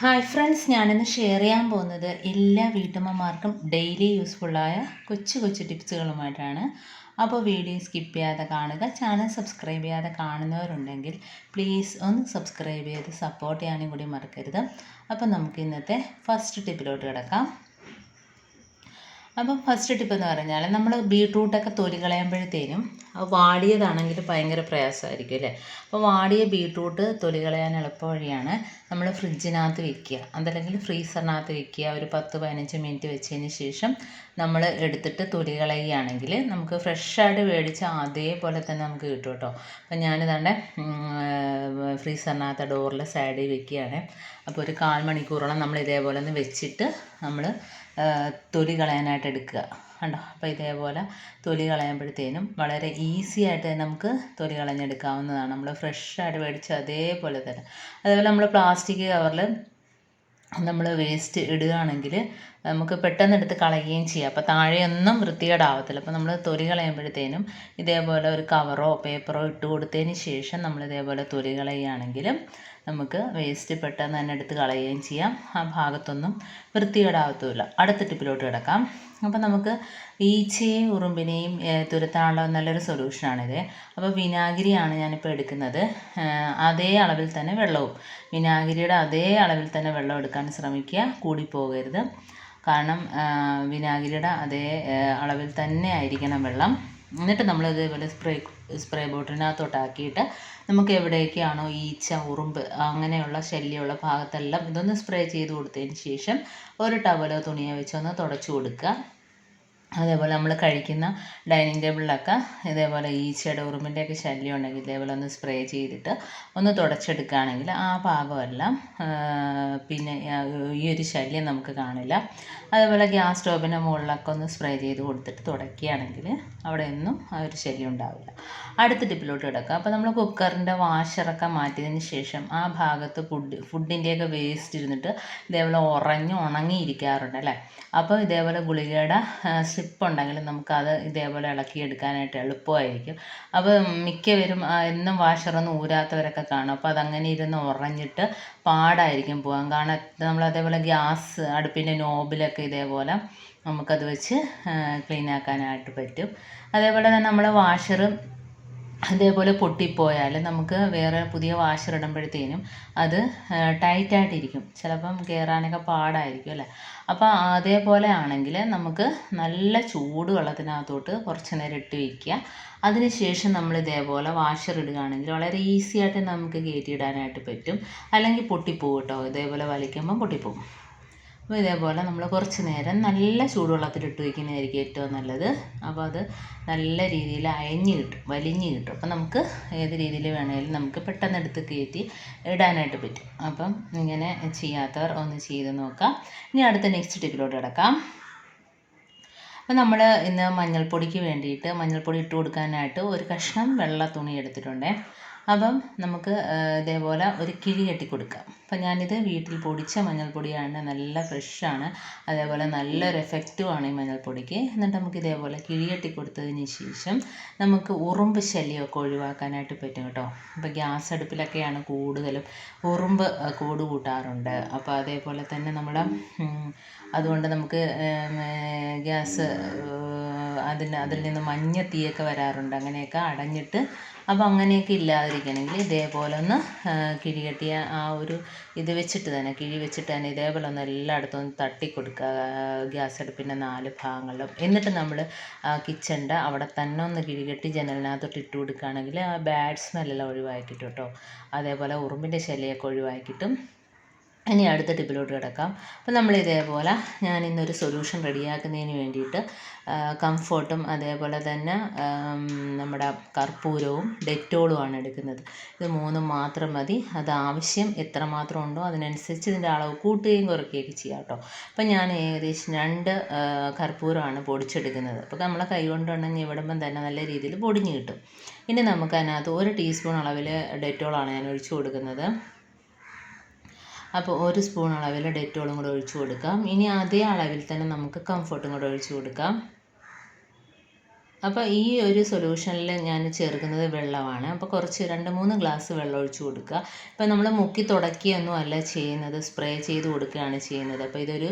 Hi friends ഞാനിന്ന് share ചെയ്യാൻ പോകുന്നത് എല്ലാ വീട്ടമ്മമാർക്കും ഡെയിലി യൂസ്ഫുള്ളായ കൊച്ചു കൊച്ചു ടിപ്സുകളുമായിട്ടാണ് അപ്പോൾ വീഡിയോ സ്കിപ്പ് ചെയ്യാതെ കാണുക. ചാനൽ സബ്സ്ക്രൈബ് ചെയ്യാതെ കാണുന്നവരുണ്ടെങ്കിൽ പ്ലീസ് ഒന്ന് സബ്സ്ക്രൈബ് ചെയ്ത് സപ്പോർട്ട് ചെയ്യാനും കൂടി മറക്കരുത്. അപ്പോൾ നമുക്ക് ഇന്നത്തെ ഫസ്റ്റ് ടിപ്പിലോട്ട് കിടക്കാം. അപ്പം ഫസ്റ്റ് ടിപ്പ് എന്ന് പറഞ്ഞാൽ നമ്മൾ ബീട്രൂട്ടൊക്കെ തൊലി കളയുമ്പോഴത്തേനും വാടിയതാണെങ്കിൽ ഭയങ്കര പ്രയാസമായിരിക്കും അല്ലേ? അപ്പോൾ വാടിയ ബീട്രൂട്ട് തൊലി കളയാൻ എളുപ്പ വഴിയാണ് നമ്മൾ ഫ്രിഡ്ജിനകത്ത് വെക്കുക. അതല്ലെങ്കിൽ ഫ്രീസറിനകത്ത് വെക്കുക. ഒരു പത്ത് പതിനഞ്ച് മിനിറ്റ് വെച്ചതിന് ശേഷം നമ്മൾ എടുത്തിട്ട് തൊലി കളയുകയാണെങ്കിൽ നമുക്ക് ഫ്രഷായിട്ട് മേടിച്ച അതേപോലെ തന്നെ നമുക്ക് കിട്ടും കേട്ടോ. അപ്പം ഞാനിതാണ്ട് ഫ്രീസറിനകത്ത് ഡോറിലെ സൈഡിൽ വെക്കുകയാണ്. അപ്പോൾ ഒരു കാൽ മണിക്കൂറോളം നമ്മൾ ഇതേപോലെ ഒന്ന് വെച്ചിട്ട് നമ്മൾ തൊലി കളയാനായിട്ട് എടുക്കുക. കണ്ടോ? അപ്പോൾ ഇതേപോലെ തൊലി കളയുമ്പോഴത്തേനും വളരെ ഈസി ആയിട്ട് നമുക്ക് തൊലി കളഞ്ഞെടുക്കാവുന്നതാണ്. നമ്മൾ ഫ്രഷ് ഫ്രഷായിട്ട് മേടിച്ച അതേപോലെ തന്നെ. അതേപോലെ നമ്മൾ പ്ലാസ്റ്റിക് കവറിൽ നമ്മൾ വേസ്റ്റ് ഇടുകയാണെങ്കിൽ നമുക്ക് പെട്ടെന്ന് എടുത്ത് കളയുകയും ചെയ്യാം. അപ്പോൾ താഴെയൊന്നും വൃത്തികേടാവത്തില്ല. അപ്പോൾ നമ്മൾ തൊലി കളയുമ്പോഴത്തേനും ഇതേപോലെ ഒരു കവറോ പേപ്പറോ ഇട്ട് കൊടുത്തതിന് ശേഷം നമ്മൾ ഇതേപോലെ തൊലി കളയുകയാണെങ്കിൽ നമുക്ക് വേസ്റ്റ് പെട്ടെന്ന് തന്നെ എടുത്ത് കളയുകയും ചെയ്യാം. ആ ഭാഗത്തൊന്നും വൃത്തികേടാവത്തുമില്ല അടുത്ത ടിപ്പിലോട്ട് കിടക്കാം. അപ്പോൾ നമുക്ക് ഈച്ചയും ഉറുമ്പിനെയും തുരത്താനുള്ള നല്ലൊരു സൊല്യൂഷനാണിത് അപ്പോൾ വിനാഗിരിയാണ് ഞാനിപ്പോൾ എടുക്കുന്നത്. അതേ അളവിൽ തന്നെ വെള്ളവും. വിനാഗിരിയുടെ അതേ അളവിൽ തന്നെ വെള്ളം എടുക്കാൻ ശ്രമിക്കുക. കൂടിപ്പോകരുത് കാരണം വിനാഗിരിയുടെ അതേ അളവിൽ തന്നെ ആയിരിക്കണം വെള്ളം. എന്നിട്ട് നമ്മൾ ഇതേപോലെ സ്പ്രേ സ്പ്രേ ബോട്ടിലിനകത്തോട്ടാക്കിയിട്ട് നമുക്ക് എവിടെയൊക്കെയാണോ ഈച്ച ഉറുമ്പ് അങ്ങനെയുള്ള ശല്യമുള്ള ഭാഗത്തെല്ലാം ഇതൊന്ന് സ്പ്രേ ചെയ്ത് കൊടുത്തതിന് ശേഷം ഒരു ടവലോ തുണിയോ വെച്ചൊന്ന് തുടച്ചു കൊടുക്കുക. അതേപോലെ നമ്മൾ കഴിക്കുന്ന ഡൈനിങ് ടേബിളിലൊക്കെ ഇതേപോലെ ഈച്ചയുടെ ഉറുമ്പിന്റെയൊക്കെ ശല്യം ഉണ്ടെങ്കിൽ ഇതേപോലെ ഒന്ന് സ്പ്രേ ചെയ്തിട്ട് ഒന്ന് തുടച്ചെടുക്കുകയാണെങ്കിൽ ആ ഭാഗമെല്ലാം പിന്നെ ഈ ഒരു ശല്യം നമുക്ക് കാണില്ല. അതേപോലെ ഗ്യാസ് സ്റ്റോവിന്റെ മുകളിലൊക്കെ ഒന്ന് സ്പ്രേ ചെയ്ത് കൊടുത്തിട്ട് തുടയ്ക്കുകയാണെങ്കിൽ അവിടെ ഒന്നും ആ ഒരു ശല്യം ഉണ്ടാവില്ല. അടുത്ത ടിപ്പിലോട്ട് കിടക്കുക അപ്പോൾ നമ്മൾ കുക്കറിന്റെ വാഷറൊക്കെ മാറ്റിയതിന് ശേഷം ആ ഭാഗത്ത് ഫുഡ് ഫുഡിന്റെയൊക്കെ വേസ്റ്റ് ഇരുന്നിട്ട് ഇതേപോലെ ഉറഞ്ഞ് ഉണങ്ങിയിരിക്കാറുണ്ട് അല്ലേ? അപ്പോൾ ഇതേപോലെ ഗുളികയുടെ സ്ലിപ്പ് ഉണ്ടെങ്കിൽ നമുക്കത് ഇതേപോലെ ഇളക്കിയെടുക്കാനായിട്ട് എളുപ്പമായിരിക്കും. അപ്പോൾ മിക്കവരും എന്നും വാഷറൊന്നും ഊരാത്തവരൊക്കെ കാണും. അപ്പോൾ അതങ്ങനെ ഇരുന്ന് ഉറഞ്ഞിട്ട് പാടായിരിക്കും പോകാൻ. കാരണം നമ്മൾ അതേപോലെ ഗ്യാസ് അടുപ്പിന്റെ നോബിലൊക്കെ ഇതേപോലെ നമുക്കത് വെച്ച് ക്ലീൻ ആക്കാനായിട്ട് പറ്റും. അതേപോലെ തന്നെ നമ്മൾ വാഷർ അതേപോലെ പൊട്ടിപ്പോയാൽ നമുക്ക് വേറെ പുതിയ വാഷർ ഇടുമ്പോഴത്തേനും അത് ടൈറ്റായിട്ടിരിക്കും ചിലപ്പം കയറാനൊക്കെ പാടായിരിക്കും അല്ലേ? അപ്പോൾ അതേപോലെ ആണെങ്കിൽ നമുക്ക് നല്ല ചൂട് വെള്ളത്തിനകത്തോട്ട് കുറച്ച് നേരം ഇട്ട് വയ്ക്കുക അതിനുശേഷം നമ്മൾ ഇതേപോലെ വാഷർ ഇടുകയാണെങ്കിൽ വളരെ ഈസി ആയിട്ട് നമുക്ക് കയറ്റിയിടാനായിട്ട് പറ്റും. അല്ലെങ്കിൽ പൊട്ടിപ്പോകും കേട്ടോ. ഇതേപോലെ വലിക്കുമ്പം പൊട്ടിപ്പോകും അപ്പോൾ ഇതേപോലെ നമ്മൾ കുറച്ച് നേരം നല്ല ചൂടുവെള്ളത്തിലിട്ട് വയ്ക്കുന്നതായിരിക്കും ഏറ്റവും നല്ലത്. അപ്പോൾ അത് നല്ല രീതിയിൽ അയഞ്ഞ് കിട്ടും വലിഞ്ഞ് കിട്ടും. അപ്പം നമുക്ക് ഏത് രീതിയിൽ വേണമെങ്കിലും നമുക്ക് പെട്ടെന്ന് എടുത്ത് കയറ്റി ഇടാനായിട്ട് പറ്റും. അപ്പം ഇങ്ങനെ ചെയ്യാത്തവർ ഒന്ന് ചെയ്ത് നോക്കാം. ഇനി അടുത്ത നെക്സ്റ്റ് ടിപ്പിലോട്ട് കിടക്കാം. അപ്പോൾ നമ്മൾ ഇന്ന് മഞ്ഞൾപ്പൊടിക്ക് വേണ്ടിയിട്ട് മഞ്ഞൾപ്പൊടി ഇട്ട് കൊടുക്കാനായിട്ട് ഒരു കഷ്ണം വെള്ള തുണി എടുത്തിട്ടുണ്ട്. അപ്പം നമുക്ക് ഇതേപോലെ ഒരു കിഴി കെട്ടി കൊടുക്കാം അപ്പം ഞാനിത് വീട്ടിൽ പൊടിച്ച മഞ്ഞൾപ്പൊടിയാണ്. നല്ല ഫ്രഷാണ്. അതേപോലെ നല്ലൊരു എഫക്റ്റുമാണ് ഈ മഞ്ഞൾപ്പൊടിക്ക്. എന്നിട്ട് നമുക്ക് ഇതേപോലെ കിഴി കെട്ടി കൊടുത്തതിന് ശേഷം നമുക്ക് ഉറുമ്പ് ശല്യമൊക്കെ ഒഴിവാക്കാനായിട്ട് പറ്റും കേട്ടോ. ഇപ്പം ഗ്യാസ് അടുപ്പിലൊക്കെയാണ് കൂടുതലും ഉറുമ്പ് കൂട് കൂട്ടാറുണ്ട്. അപ്പോൾ അതേപോലെ തന്നെ നമ്മൾ അതുകൊണ്ട് നമുക്ക് ഗ്യാസ് അതിന് അതിൽ നിന്ന് മഞ്ഞ തീയൊക്കെ വരാറുണ്ട്. അങ്ങനെയൊക്കെ അടഞ്ഞിട്ട് അപ്പോൾ അങ്ങനെയൊക്കെ ഇല്ലാതിരിക്കണമെങ്കിൽ ഇതേപോലെ ഒന്ന് കിഴി കെട്ടിയ ആ ഒരു ഇത് വെച്ചിട്ട് തന്നെ കിഴി വെച്ചിട്ട് തന്നെ ഇതേപോലെ ഒന്ന് എല്ലായിടത്തും ഒന്ന് തട്ടി കൊടുക്കുക ഗ്യാസ് അടുപ്പിന്റെ നാല് ഭാഗങ്ങളിലും. എന്നിട്ട് നമ്മൾ കിച്ചണിന്റെ അവിടെ തന്നെ ഒന്ന് കിഴി കെട്ടി ജനലിനകത്തോട്ട് ഇട്ട് കൊടുക്കുകയാണെങ്കിൽ ആ ബാഡ് സ്മെല്ലെല്ലാം ഒഴിവായി കിട്ടും കേട്ടോ അതേപോലെ ഉറുമ്പിന്റെ ശല്യമൊക്കെ ഒഴിവായി കിട്ടും ഇനി അടുത്ത ടിപ്പിലോട്ട് കിടക്കാം. അപ്പോൾ നമ്മൾ ഇതേപോലെ ഞാൻ ഇന്നൊരു സൊല്യൂഷൻ റെഡിയാക്കുന്നതിന് വേണ്ടിയിട്ട് കംഫോർട്ടും അതേപോലെ തന്നെ നമ്മുടെ കർപ്പൂരവും ഡെറ്റോളുമാണ് എടുക്കുന്നത്. ഇത് മൂന്നും മാത്രം മതി. അത് ആവശ്യം എത്രമാത്രം ഉണ്ടോ അതിനനുസരിച്ച് ഇതിന്റെ അളവ് കൂട്ടുകയും കുറയ്ക്കുകയൊക്കെ ചെയ്യാം കേട്ടോ. അപ്പോൾ ഞാൻ ഏകദേശം രണ്ട് കർപ്പൂരമാണ് പൊടിച്ചെടുക്കുന്നത്. അപ്പോൾ നമ്മളെ കൈ കൊണ്ടുണ്ടെങ്കിൽ ഇവിടുമ്പം തന്നെ നല്ല രീതിയിൽ പൊടിഞ്ഞ് കിട്ടും. ഇനി നമുക്ക് അതിനകത്ത് ഒരു ടീസ്പൂൺ അളവിൽ ഡെറ്റോളാണ് ഞാൻ ഒഴിച്ചു കൊടുക്കുന്നത്. അപ്പോൾ ഒരു സ്പൂൺ അളവിൽ ഡെറ്റോളും കൂടെ ഒഴിച്ച് കൊടുക്കാം. ഇനി അതേ അളവിൽ തന്നെ നമുക്ക് കംഫർട്ടും കൂടെ ഒഴിച്ച് കൊടുക്കാം. അപ്പോൾ ഈ ഒരു സൊല്യൂഷനിൽ ഞാൻ ചേർക്കുന്നത് വെള്ളമാണ്. അപ്പോൾ കുറച്ച് രണ്ട് മൂന്ന് ഗ്ലാസ് വെള്ളം ഒഴിച്ച് കൊടുക്കുക. ഇപ്പോൾ നമ്മൾ മുക്കി തുടക്കിയൊന്നും അല്ല ചെയ്യുന്നത്. സ്പ്രേ ചെയ്ത് കൊടുക്കുകയാണ് ചെയ്യുന്നത്. അപ്പോൾ ഇതൊരു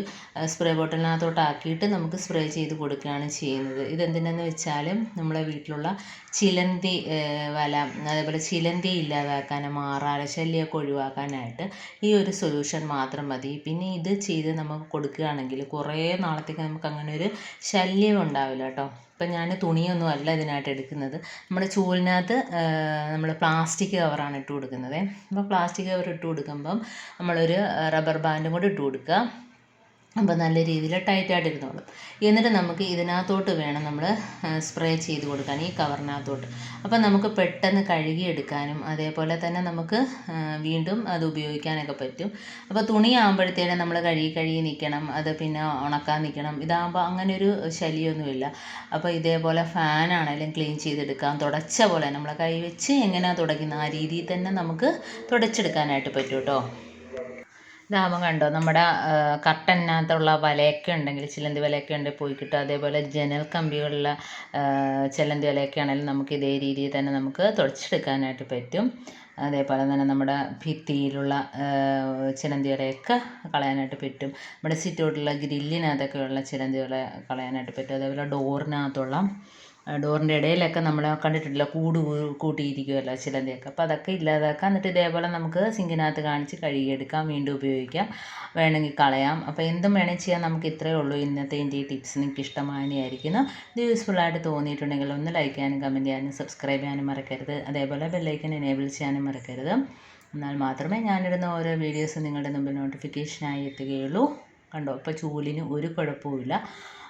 സ്പ്രേ ബോട്ടിലിനകത്തോട്ട് ആക്കിയിട്ട് നമുക്ക് സ്പ്രേ ചെയ്ത് കൊടുക്കുകയാണ് ചെയ്യുന്നത്. ഇതെന്തിനെന്ന് വെച്ചാൽ നമ്മളെ വീട്ടിലുള്ള ചിലന്തി വല അതേപോലെ ചിലന്തി ഇല്ലാതാക്കാൻ മാറാല ശല്യമൊക്കെ ഒഴിവാക്കാനായിട്ട് ഈ ഒരു സൊല്യൂഷൻ മാത്രം മതി. പിന്നെ ഇത് ചെയ്ത് നമുക്ക് കൊടുക്കുകയാണെങ്കിൽ കുറേ നാളത്തേക്ക് നമുക്ക് അങ്ങനെ ഒരു ശല്യം ഉണ്ടാവില്ല കേട്ടോ. ഇപ്പം ഞാൻ തുണിയൊന്നും അല്ല ഇതിനായിട്ട് എടുക്കുന്നത്. നമ്മുടെ ചൂലിനകത്ത് നമ്മൾ പ്ലാസ്റ്റിക് കവറാണ് ഇട്ട് കൊടുക്കുന്നത്. അപ്പോൾ പ്ലാസ്റ്റിക് കവർ ഇട്ട് കൊടുക്കുമ്പം നമ്മളൊരു റബ്ബർ ബാൻഡും കൂടി ഇട്ട് കൊടുക്കുക. അപ്പോൾ നല്ല രീതിയിൽ ടൈറ്റായിട്ട് ഇരുന്നോളും. എന്നിട്ട് നമുക്ക് ഇതിനകത്തോട്ട് വേണം നമ്മൾ സ്പ്രേ ചെയ്ത് കൊടുക്കാൻ ഈ കവറിനകത്തോട്ട് അപ്പോൾ നമുക്ക് പെട്ടെന്ന് കഴുകിയെടുക്കാനും അതേപോലെ തന്നെ നമുക്ക് വീണ്ടും അത് ഉപയോഗിക്കാനൊക്കെ പറ്റും. അപ്പോൾ തുണിയാകുമ്പോഴത്തേനും നമ്മൾ കഴുകി കഴുകി നിൽക്കണം അത് പിന്നെ ഉണക്കാൻ നിൽക്കണം ഇതാകുമ്പോൾ ഒരു ശല്യമൊന്നുമില്ല അപ്പോൾ ഇതേപോലെ ഫാനാണെങ്കിലും ക്ലീൻ ചെയ്തെടുക്കാം തുടച്ച പോലെ നമ്മൾ കൈ വെച്ച് എങ്ങനെയാണ് തുടയ്ക്കുന്നത് ആ രീതിയിൽ തന്നെ നമുക്ക് തുടച്ചെടുക്കാനായിട്ട് പറ്റും കേട്ടോ ഇതാകുമ്പോൾ കണ്ടോ നമ്മുടെ കർട്ടനകത്തുള്ള വലയൊക്കെ ഉണ്ടെങ്കിൽ ചിലന്തി വലയൊക്കെ ഉണ്ടെങ്കിൽ പോയി കിട്ടും. അതേപോലെ ജനൽ കമ്പികളുള്ള ചിലന്തി വലയൊക്കെ ആണെങ്കിലും നമുക്ക് ഇതേ രീതിയിൽ തന്നെ നമുക്ക് തുടച്ചെടുക്കാനായിട്ട് പറ്റും. അതേപോലെ തന്നെ നമ്മുടെ ഭിത്തിയിലുള്ള ചിലന്തി വലയൊക്കെ കളയാനായിട്ട് പറ്റും. നമ്മുടെ സിറ്റൗട്ടിലുള്ള ഗ്രില്ലിനകത്തൊക്കെയുള്ള ചിലന്തി വല കളയാനായിട്ട് പറ്റും. അതേപോലെ ഡോറിനകത്തുള്ള ഡോറിന്റെ ഇടയിലൊക്കെ നമ്മൾ കണ്ടിട്ടുണ്ടല്ലോ കൂട് കൂട്ടിയിരിക്കുമല്ലോ ചിലന്തിയൊക്കെ അപ്പോൾ അതൊക്കെ ഇല്ലാതാക്കാം. എന്നിട്ട് ഇതേപോലെ നമുക്ക് സിങ്കിനകത്ത് കാണിച്ച് കഴുകിയെടുക്കാം വീണ്ടും ഉപയോഗിക്കാം. വേണമെങ്കിൽ കളയാം. അപ്പോൾ എന്തും വേണമെങ്കിൽ ചെയ്യാൻ നമുക്ക് ഇത്രയേ ഉള്ളൂ ഇന്നത്തെ എന്റെ ഈ ടിപ്സ്. നിങ്ങൾക്ക് ഇഷ്ടമായിരിക്കുന്നു ഇത് യൂസ്ഫുൾ ആയിട്ട് തോന്നിയിട്ടുണ്ടെങ്കിൽ ഒന്ന് ലൈക്ക് ചെയ്യാനും കമന്റ് ചെയ്യാനും സബ്സ്ക്രൈബ് ചെയ്യാനും മറക്കരുത്. അതേപോലെ ബെല്ലൈക്കൻ എനേബിൾ ചെയ്യാനും മറക്കരുത്. എന്നാൽ മാത്രമേ ഞാനിടുന്ന ഓരോ വീഡിയോസും നിങ്ങളുടെ മുമ്പിൽ നോട്ടിഫിക്കേഷനായി എത്തുകയുള്ളൂ. കണ്ടോ? ഇപ്പോൾ ചൂലിന് ഒരു കുഴപ്പവുമില്ല.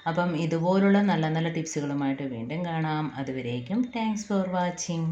അപ്പം ഇതുപോലുള്ള നല്ല നല്ല ടിപ്സുകളുമായിട്ട് വീണ്ടും കാണാം. അതുവരേക്കും താങ്ക്സ് ഫോർ വാച്ചിങ്